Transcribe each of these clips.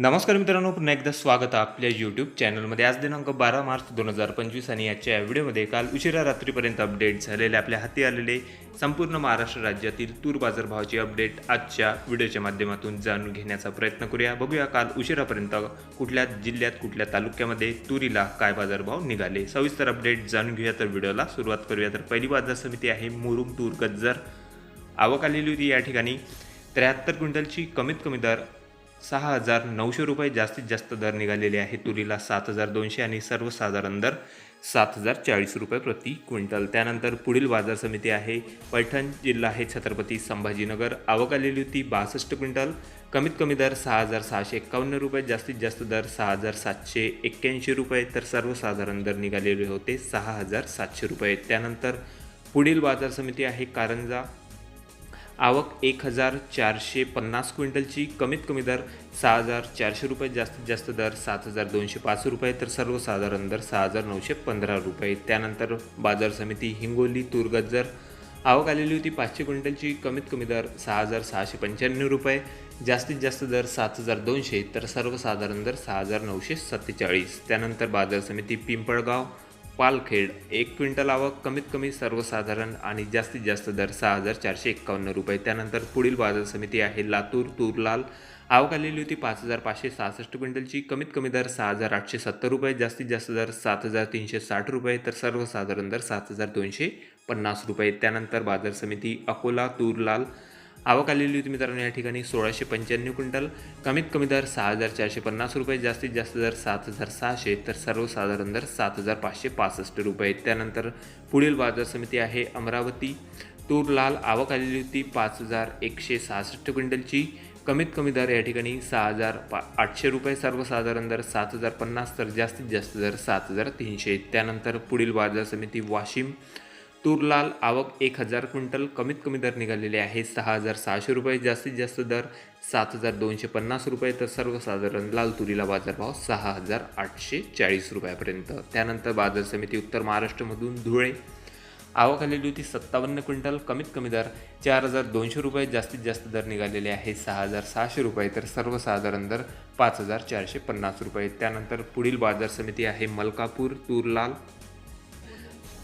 नमस्कार मित्रांनो पुन्हा एकदा स्वागत आहे आपल्या यूट्यूब चॅनलमध्ये आज दिनांक बारा मार्च दोन हजार पंचवीस आणि आजच्या या व्हिडिओमध्ये काल उशिरा रात्रीपर्यंत अपडेट झालेले आपल्या हाती आलेले संपूर्ण महाराष्ट्र राज्यातील तूर बाजारभावाची अपडेट आजच्या व्हिडिओच्या माध्यमातून जाणून घेण्याचा प्रयत्न करूया. बघूया काल उशिरापर्यंत कुठल्या जिल्ह्यात कुठल्या तालुक्यामध्ये तुरीला काय बाजारभाव निघाले. सविस्तर अपडेट जाणून घेऊया तर व्हिडिओला सुरुवात करूया. तर पहिली बाजार समिती आहे मुरुम तूर गज्जर. आवक आलेली होती या ठिकाणी. त्र्याहत्तर क्विंटलची कमीत कमी दर सहा हजार नऊशे रुपये जास्तीत जास्त दर निघालेले आहे. तुरीला सात हजार दोनशे आणि सर्वसाधारण दर सात हजार चाळीस रुपये प्रति क्विंटल. त्यानंतर पुढील बाजार समिती आहे. पैठण जिल्हा आहे छत्रपती संभाजीनगर. आवक आलेली होती बासष्ट क्विंटल. कमीत कमी दर सहा हजार सहाशे एक्कावन्न रुपये जास्तीत जास्त दर सहा हजार सातशे एक्क्याऐंशी रुपये तर सर्वसाधारण दर निघालेले होते सहा हजार सातशे रुपये. त्यानंतर पुढील बाजार समिती आहे कारंजा. आवक एक हजार चारशे पन्नास क्विंटलची. कमीत कमी दर सहा हजार चारशे रुपये जास्तीत जास्त दर सात हजार दोनशे पाच रुपये तर सर्वसाधारण दर सहा हजार नऊशे पंधरा रुपये. त्यानंतर बाजार समिती हिंगोली तुरगज्जर आवक आलेली होती पाचशे क्विंटलची कमीत कमी दर सहा हजार सहाशे पंच्याण्णव रुपये जास्तीत जास्त दर सात हजार दोनशे तर सर्वसाधारण दर सहा हजार नऊशे सत्तेचाळीस. त्यानंतर बाजार समिती पिंपळगाव पालखेड एक क्विंटल आवक कमीत कमी सर्वसाधारण आणि जास्तीत जास्त दर सहा हजार चारशे एक्कावन्न रुपये. त्यानंतर पुढील बाजार समिती आहे लातूर तुरलाल. आवक आलेली होती पाच हजार पाचशे सहासष्ट क्विंटलची. कमीत कमी दर सहा हजार आठशे सत्तर रुपये जास्तीत जास्त दर सात हजार तीनशे साठ रुपये तर सर्वसाधारण दर सात हजार दोनशे पन्नास रुपये. त्यानंतर बाजार समिती अकोला तूरलाल. आवक आलेली होती मित्रांनो या ठिकाणी सोळाशे पंच्याण्णव क्विंटल. कमीत कमी दर सहा हजार चारशे पन्नास रुपये जास्तीत जास्त दर सात हजार सहाशे तर सर्वसाधारण दर सात हजार पाचशे पासष्ट रुपये. त्यानंतर पुढील बाजार समिती आहे अमरावती. तूर लाल आवक आलेली होती पाच हजार एकशे सहासष्ट क्विंटलची. कमीत कमी दर या ठिकाणी सहा हजार पा आठशे रुपये सर्वसाधारण दर सात हजार पन्नास तर जास्तीत जास्त दर सात हजार तीनशे. त्यानंतर पुढील बाजार समिती वाशिम. तूरलाल आवक एक हजार क्विंटल कमीत कमी दर निघालेले आहे. सहा हजार सहाशे रुपये जास्तीत जास्त दर सात हजार दोनशे पन्नास रुपये तर सर्वसाधारण लाल तुरीला बाजारभाव सहा हजार आठशे चाळीस रुपयापर्यंत. त्यानंतर बाजार समिती उत्तर महाराष्ट्रमधून धुळे. आवक आलेली होती सत्तावन्न क्विंटल कमीत कमी दर चार हजार दोनशे रुपये जास्तीत जास्त दर निघालेले आहे. सहा हजार सहाशे रुपये तर सर्वसाधारण दर पाच हजार चारशे पन्नास रुपये. त्यानंतर पुढील बाजार समिती आहे मलकापूर तूरलाल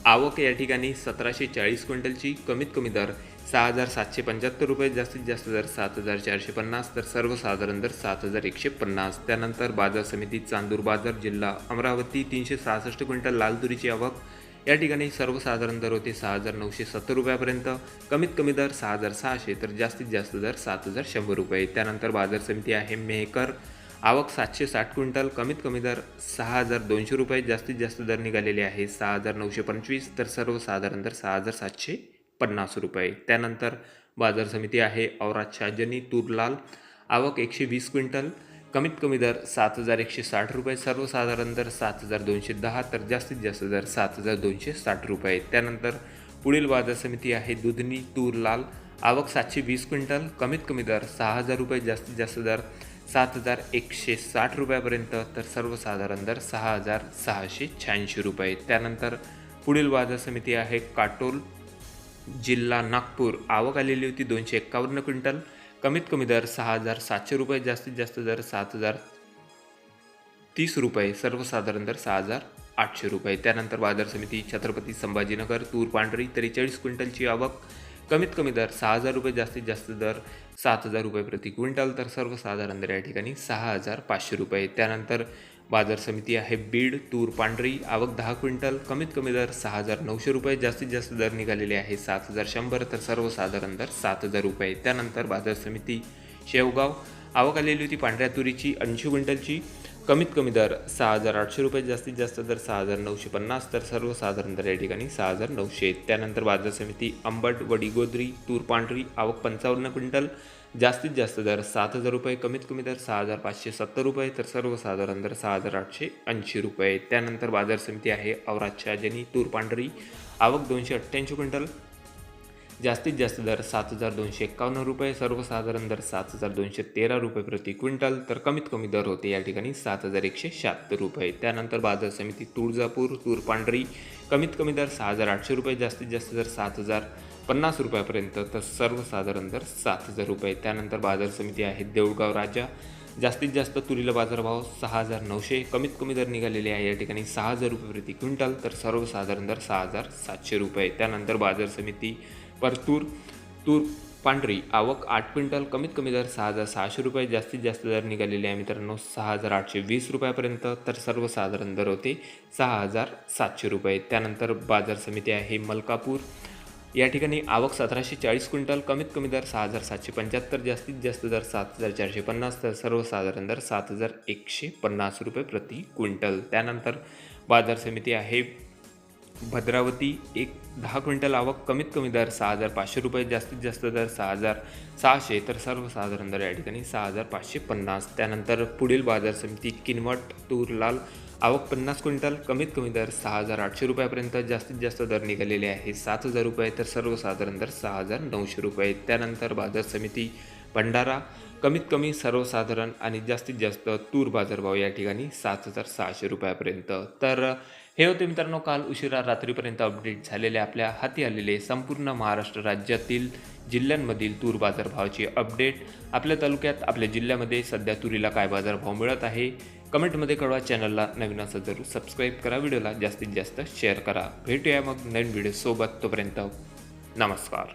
आवक या ठिकाणी सतराशे चाळीस क्विंटलची कमीत कमी दर सहा हजार सातशे पंच्याहत्तर रुपये जास्तीत जास्त दर सात हजार चारशे पन्नास तर सर्वसाधारण दर सात हजार एकशे पन्नास. त्यानंतर बाजार समिती चांदूर बाजार जिल्हा अमरावती तीनशे सहासष्ट क्विंटल लाल तुरीची आवक. या ठिकाणी सर्वसाधारण दर होते सहा हजार नऊशे सत्तर रुपयापर्यंत. कमीत कमी दर सहा हजार सहाशे तर जास्तीत जास्त दर सात हजार शंभर रुपये. त्यानंतर बाजार समिती आहे मेहकर. आवक सातशे साठ क्विंटल कमीत कमी दर सहा हजार दोनशे रुपये जास्तीत जास्त दर निघालेले आहे सहा हजार नऊशे पंचवीस तर सर्वसाधारण दर सहा हजार सातशे पन्नास रुपये. त्यानंतर बाजार समिती आहे औरात शाहजनी तूरलाल. आवक एकशे वीस क्विंटल कमीत कमी दर सात हजार एकशे साठ रुपये सर्वसाधारण दर सात हजार दोनशे दहा तर जास्तीत जास्त दर सात हजार दोनशे साठ रुपये. त्यानंतर पुढील बाजार समिती आहे दुधनी तूर लाल आवक सातशे वीस क्विंटल कमीत कमी दर सहा हजार रुपये जास्तीत जास्त दर सात हजार एकशे साठ रुपयापर्यंत तर सर्वसाधारण दर सहा हजार सहाशे शहाऐंशी रुपये. त्यानंतर पुढील बाजार समिती आहे काटोल जिल्हा नागपूर. आवक आलेली होती दोनशे एक्कावन्न क्विंटल. कमीत कमी दर सहा हजार सातशे रुपये जास्तीत जास्त दर सात हजार तीस रुपये. सर्वसाधारण दर सहा हजार आठशे रुपये. त्यानंतर बाजार समिती छत्रपती संभाजीनगर तूर पांढरी त्रेचाळीस क्विंटलची आवक. कमीत कमी दर सहा हजार रुपये जास्तीत जास्त दर सात हजार रुपये प्रति क्विंटल. तर सर्वसाधारण दर या ठिकाणी सहा हजार पाचशे रुपये. त्यानंतर बाजार समिती आहे बीड तूर पांढरी आवक दहा क्विंटल कमीत कमी दर सहा हजार नऊशे रुपये जास्तीत जास्त दर निघालेले आहे सात हजार शंभर तर सर्वसाधारण दर सात हजार रुपये. त्यानंतर बाजार समिती शेवगाव आवक आलेली होती पांढऱ्या तुरीची ऐंशी क्विंटलची कमीत कमी दर सहा हजार आठशे रुपये जास्तीत जास्त दर सहा हजार नऊशे पन्नास तर सर्वसाधारण दर या ठिकाणी सहा हजार नऊशे. त्यानंतर बाजार समिती अंबट वडीगोद्री तूर पांढरी आवक पंचावन्न क्विंटल जास्तीत जास्त दर सात हजार रुपये कमीत कमी दर सहा हजार पाचशे सत्तर रुपये तर सर्वसाधारण दर सहा हजार आठशे ऐंशी रुपये. त्यानंतर बाजार समिती आहे औराच्या जनी तूर पांढरी आवक दोनशे अठ्ठ्याऐंशी क्विंटल जास्तीत जास्त दर सात हजार दोनशे एक्कावन्न रुपये सर्वसाधारण दर सात हजार दोनशे तेरा रुपये प्रति क्विंटल तर कमीत कमी दर होते या ठिकाणी सात हजार एकशे शहात्तर रुपये. त्यानंतर बाजार समिती तुळजापूर तूर पांढरी कमीत कमी दर सहा हजार आठशे रुपये जास्तीत जास्त दर सात हजार पन्नास रुपयापर्यंत तर सर्वसाधारण दर सात हजार रुपये. त्यानंतर बाजार समिती आहे देऊळगाव राजा जास्तीत जास्त तुरीला बाजारभाव सहा हजार नऊशे कमीत कमी दर निघालेले आहे या ठिकाणी सहा हजार रुपये प्रति क्विंटल तर सर्वसाधारण दर सहा हजार सातशे रुपये. त्यानंतर बाजार समिती परतूर तूर पांढरी. आवक आठ क्विंटल कमीत कमी दर सहा हजार सहाशे रुपये. जास्तीत जास्त दर निघालेले आहे मित्रांनो सहा हजार आठशे वीस रुपयापर्यंत. तर सर्वसाधारण दर होते सहा हजार सातशे रुपये. त्यानंतर बाजार समिती आहे मलकापूर. या ठिकाणी आवक सतराशे चाळीस क्विंटल कमीत कमी दर सहा हजार सातशे पंच्याहत्तर जास्तीत जास्त दर सात हजार चारशे पन्नास तर सर्वसाधारण दर सात हजार एकशे पन्नास रुपये प्रति क्विंटल. त्यानंतर बाजार समिती आहे भद्रावती एक दहा क्विंटल आवक कमीत कमी दर सहा हजार पाचशे रुपये जास्तीत जास्त दर सहा हजार सहाशे तर सर्वसाधारण दर या ठिकाणी सहा हजार पाचशे पन्नास. त्यानंतर पुढील बाजार समिती किनवट तूर लाल आवक पन्नास क्विंटल कमीत कमी दर सहा हजार आठशे रुपयापर्यंत जास्तीत जास्त दर निघालेले आहे सात हजार रुपये तर सर्वसाधारण दर सहा हजार नऊशे रुपये. त्यानंतर बाजार समिती भंडारा कमीत कमी सर्वसाधारण आणि जास्तीत जास्त तूर बाजारभाव या ठिकाणी सात हजार सहाशे रुपयापर्यंत. तर हे होते मित्रांनो काल उशिरा रात्रीपर्यंत अपडेट झालेले आपल्या हाती आलेले संपूर्ण महाराष्ट्र राज्यातील जिल्ह्यांमधील तूर बाजारभावाची अपडेट आपल्या तालुक्यात आपल्या जिल्ह्यामध्ये सध्या तुरीला काय बाजारभाव मिळत आहे? कमेंटमध्ये कळवा चॅनलला नवीन असं जरूर सबस्क्राईब करा व्हिडिओला जास्तीत जास्त शेअर करा. भेटूया मग नवीन व्हिडिओसोबत तोपर्यंत नमस्कार.